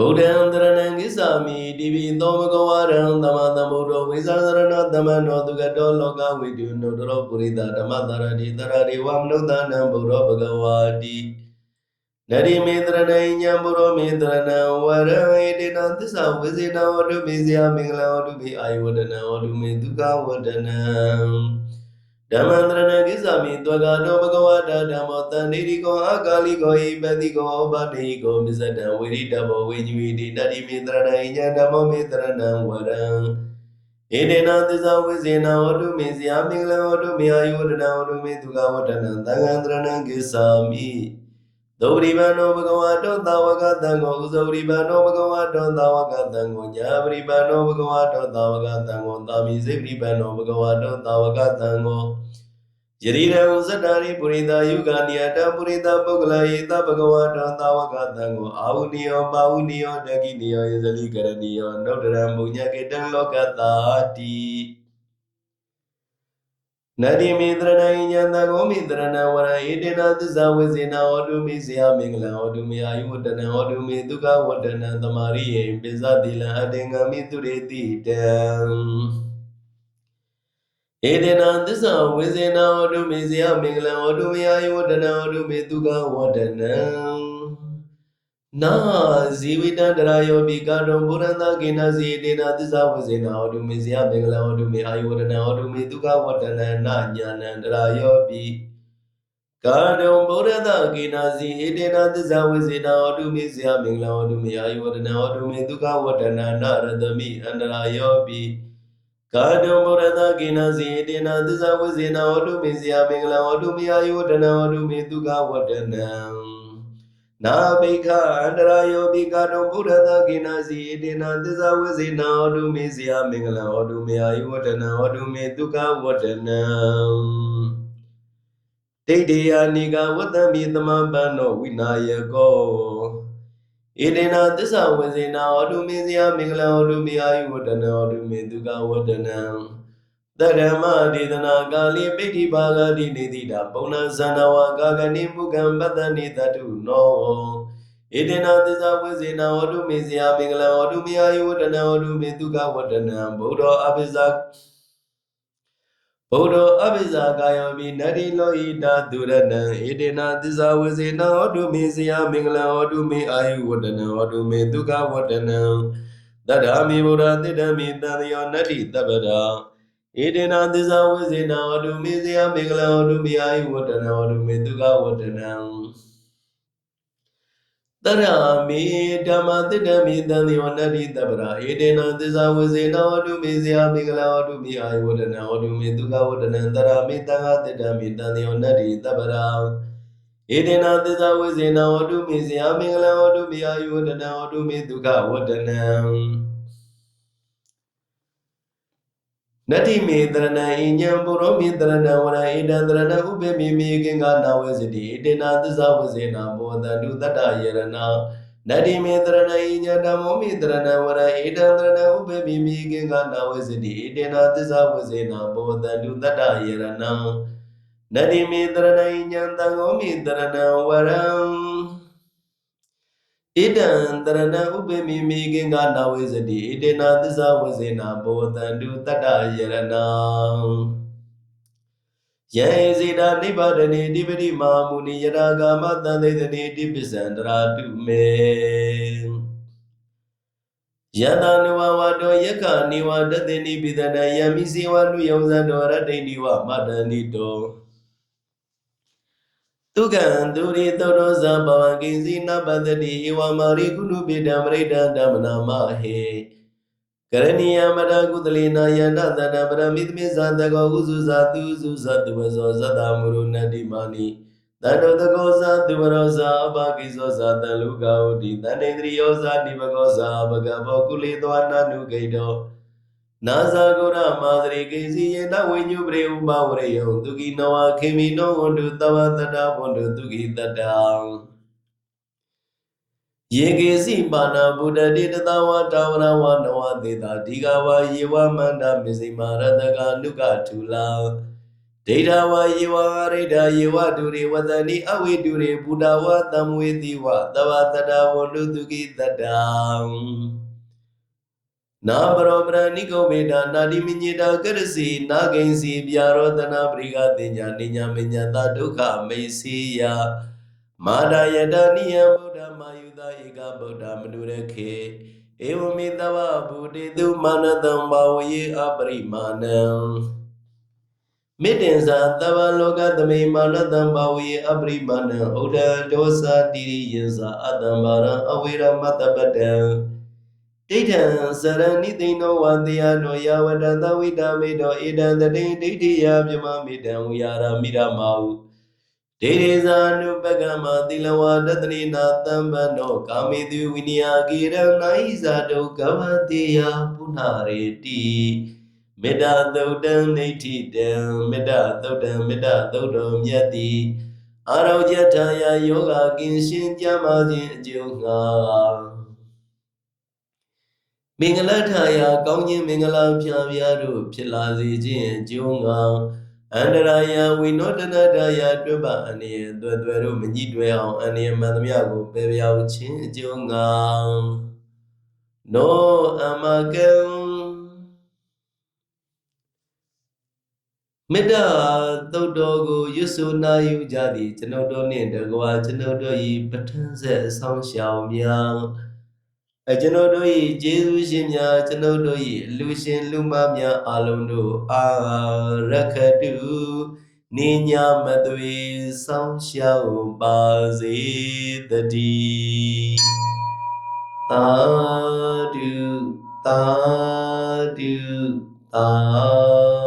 ဗုဒ္ဓံတရဏံကိသာမိတိပိသောဘဂဝါရံသမ္မာသမ္ဗုဒ္ဓဝိသရဏသမ္မနောသူကတောလောကဝိတုနုတရောပုရိသဓမ္မတရတိတရတိဝမနုဿနံဘုရောဘဂဝါတိနရိမေတရဏိညံဘုရောမေတရဏံဝရံဧတေနသစ္စာဝိဇေနဝတုမေဇယမင်္ဂလဝတုမေအာယဝဒနံဝတုမေဒုက္ခဝဒနံ ဓမ္မန္တရဏကိသာမိတွကတောဘဂဝတာဓမ္မောတန္တိရိကောအာကာလိကောဣပတိကောဩဘာတိကောမစ္စတံဝိရိတဘောဝိညူဣတိတတိမေတရဏိညံဓမ္မောမေတရဏံဝရံဧတေနသစ္စာဝိဇေနဝတုမေဇယမင်္ဂလဝတုမေအာယဝဒနံဝတုမေဒုက္ခဝဒနံသံဃံတရဏံကိသာမိ သောပရိပန္နောဘဂဝတောသာဝကတံကိုဥဇောပရိပန္နောဘဂဝတောသာဝကတံကိုညာပရိပန္နောဘဂဝတောသာဝကတံကိုသာမိစေပရိပန္နောဘဂဝတောသာဝကတံကိုယရိရံဇတ္တာရိပုရိသယုဂာနိယတပုရိသပုဂ္ဂလယေတဘဂဝတောသာဝကတံကိုအာဝနိယောပါဝနိယောတကိနိယောယဇလိကရဏီယောနုဒ္ဒရံဘုညကေတံလောကတာတိ နတိမေတရဏိညာတကောမိတရဏဝရဧတေနသစ္စာဝိဇေနဟောတုမိဇယမင်္ဂလံဟောတုမေအာယုဝတ္တနံဟောတုမေဒုက္ခဝတ္တနံသမာရိယေပိဇတိလံအတေငံမိတုရေတိတံဧတေနသစ္စာဝိဇေနဟောတုမေဇယမင်္ဂလံဟောတုမေအာယုဝတ္တနံဟောတုမေဒုက္ခဝတ္တနံ နာဇီဝိတံတရာယောပိကာတောဘုရန္တကိနစီတေနသစ္စာဝိဇေနဟောတုမေဇယမင်္ဂလံဟောတုမေအာယုဝတ္တနံဟောတုမေဒုက္ခဝတ္တနံနာညာနံတရာယောပိကာတောဘုရန္တကိနစီဧတေနသစ္စာဝိဇေနဟောတုမေဇယမင်္ဂလံဟောတုမေအာယုဝတ္တနံဟောတုမေဒုက္ခဝတ္တနံနာရတမိအန္တရာယောပိကာတောဘုရန္တကိနစီဧတေနသစ္စာဝိဇေနဟောတုမေဇယမင်္ဂလံဟောတုမေအာယုဝတ္တနံဟောတုမေဒုက္ခဝတ္တနံ နာဘိခအန္တရာယောပိကတောဘုရသကိနာစီဧတေနသစ္စာဝိဇေနဟောတုမေဇယမင်္ဂလံဟောတုမေအာယုဝတ္တနံဟောတုမေဒုက္ခဝတ္တနံဒိဋ္ဌိယာနိကဝတ္တမိသမပန္နောဝိနာယကောဧတေနသစ္စာဝိဇေနဟောတုမေဇယမင်္ဂလံဟောတုမေအာယုဝတ္တနံဟောတုမေဒုက္ခဝတ္တနံ တရမဒေသနာကာလိပိဋိဘာဂတိနေတိတာပုံနာဇန္နဝကာကနိမုကံပတ္တနိတတုနောဧတေနသစ္စာဝိဇေနဟောတုမေဇယမင်္ဂလံဟောတုမေအာယုဝတ္တနံဟောတုမေဒုက္ခဝတ္တနံဘုဒ္ဓအပိဇာဘုဒ္ဓအပိဇာကာယောမိနတိလောဟိတာဒုရဏံဧတေနသစ္စာဝိဇေနဟောတုမေဇယမင်္ဂလံဟောတုမေအာယုဝတ္တနံဟောတုမေဒုက္ခဝတ္တနံတတ္ထာမိဗုဒ္ဓတိတ္တမိတန်ယောနတ္တိတပ္ပရာ ဧတေနသစ္စာဝိဇေနဟောတုမေဇယမင်္ဂလံဟောတုမေအာယုဝတ္တနံဟောတုမေဒုက္ခဝတ္တနံတရမေဓမ္မတိတ္တမိတန်ယောနတ္တိတပ္ပရာဧတေနသစ္စာဝိဇေနဟောတုမေဇယမင်္ဂလံဟောတုမေအာယုဝတ္တနံဟောတုမေဒုက္ခဝတ္တနံတရမေတံဃတိတ္တမိတန်ယောနတ္တိတပ္ပရာဧတေနသစ္စာဝိဇေနဟောတုမေဇယမင်္ဂလံဟောတုမေအာယုဝတ္တနံဟောတုမေဒုက္ခဝတ္တနံ နတ္တိမေတရဏံဣညံပုရောမေတရဏံဝရဣဒံတရဏဥပေမိမိကင်္ဂနာဝေစတိဣတေနသစ္စာဝဇေနာဘောတန္တုတတ္တယရဏနတ္တိမေတရဏံဣညံဓမ္မောမေတရဏံဝရဣဒံတရဏဥပေမိမိကင်္ဂနာဝေစတိဣတေနသစ္စာဝဇေနာဘောတန္တုတတ္တယရဏနတ္တိမေတရဏံဣညံတံဃောမေတရဏံဝရံ ဣဒံတရဏဥပေမိမိကင်္ဂနာဝေစတိဣတေနသစ္စာဝဇေနာဘောတန္တုတတ္တယရဏယေဇိတာနိဗ္ဗာဒနေတိပတိမာမုနိယရာဂမတန်သေတနေတိပစ္ဆန္တရာတုမေယတနုဝဝတောယက္ခနိဝတတေနိပိတတယမိစေဝနုယောဇတောရတ္တိနိဝမတန္တိတော တုကံသူရိသောရောဇဘဝကိစီနပတတိဧဝမာရိကုဏုပိတံပရိဒံဓမ္မနာမဟေကရဏီယမရကုသလေနာယန္တတတပရမိသမိဇာတကောဥစုဇာသူစုဇာတဝဇောဇတမုရုဏတိမာနိတတောတကောဇာသူဝရောဇာအဘကိဇောဇာတလူကာဟုတိတန္တေန္ဒရိယောဇာနိဘကောဇာဘဂဘောကုလေသောနာနုဂိတော နာဇာဂုရမာသရိကိစီယေနဝိညုပရိဥပဝရယောသူကိနဝခေမိနောဝန္တုတဝတတဝန္တုသူကိတတံယေကေစီပါဏဗုဒ္ဓတိတတဝတာဝရဝနဝသေတာဒီဃဝယေဝမန္တမေစိမာရတကနုကထူလာဒဒိဋ္ဌဝယေဝရိဒာယေဝဒုရေဝတနိအဝိဒုရေဘုဒ္ဓဝတံဝေတိဝသဝတတဝန္တုတုကိတတံ နာပရောပရဏိကောမေတာနာတိမညေတာကရစီနာဂိဉ္စီပြာရောတနာပရိကတင်ညာနိညာမညာတဒုက္ခမေစီယမာဒယတနိယဗုဒ္ဓမာယုတဧကဗုဒ္ဓမနုရခေဧဝမေတဝဗုတေတုမာနတံဘာဝယေအပရိမာဏံမေတ္တင်္စာသဗ္ဗလောကသမိမာနတံဘာဝယေအပရိမာဏံဩဒံဒောစာတိရိယံစာအတံဘာရံအဝေရမတ္တပတံ ဒိဋ္ဌံစရဏိသိဏောဝတေယနောယဝတသဝိတမေတောဧတံတတိဒိဋ္ဌိယမြမမေတံဝိယာရမိရမဟုဒိဋ္ဌိဇာနုပကမသီလဝတတနိနာတံပန္နောကာမေတုဝိနိယဂေရနာဣဇာတုကဝတေယပုဏ္ဏရေတိမေတ္တာသုတ်တံနေဋ္ဌိတံမေတ္တာသုတ်တံမေတ္တာသုတ်တော်မြတ်တိအာရောကျထာယယောဂကင်ရှင်ကြမ်းပါခြင်းအကျိုးငှာ မင်္ဂလထာယကောင်းခြင်းမင်္ဂလာဖြာပြားတို့ဖြစ်လာစေခြင်းအကျိုးငှာအန္တရာယဝိနောတနတယတွပအနေသွဲသွဲတို့မညှိတွဲအောင်အနေမှန်သမျှကိုပယ်ပြောင်းခြင်းအကျိုးငှာနောအမကံမေတ္တာသုတ်တော်ကိုရွတ်ဆိုနာယူကြသည်ကျွန်ုပ်တို့နှင့်တကွာကျွန်ုပ်တို့၏ပဋ္ဌာန်းဆက်အဆောင်ရှောင်များ အကျွန်ုပ်တို့၏ကျေးဇူးရှင်များကျွန်ုပ်တို့၏လူရှင်လူမများအလုံးတို့အာရခတုနိညာမသွေဆောင်ရှောင်ပါစေတည်းသာဓုသာဓုသာ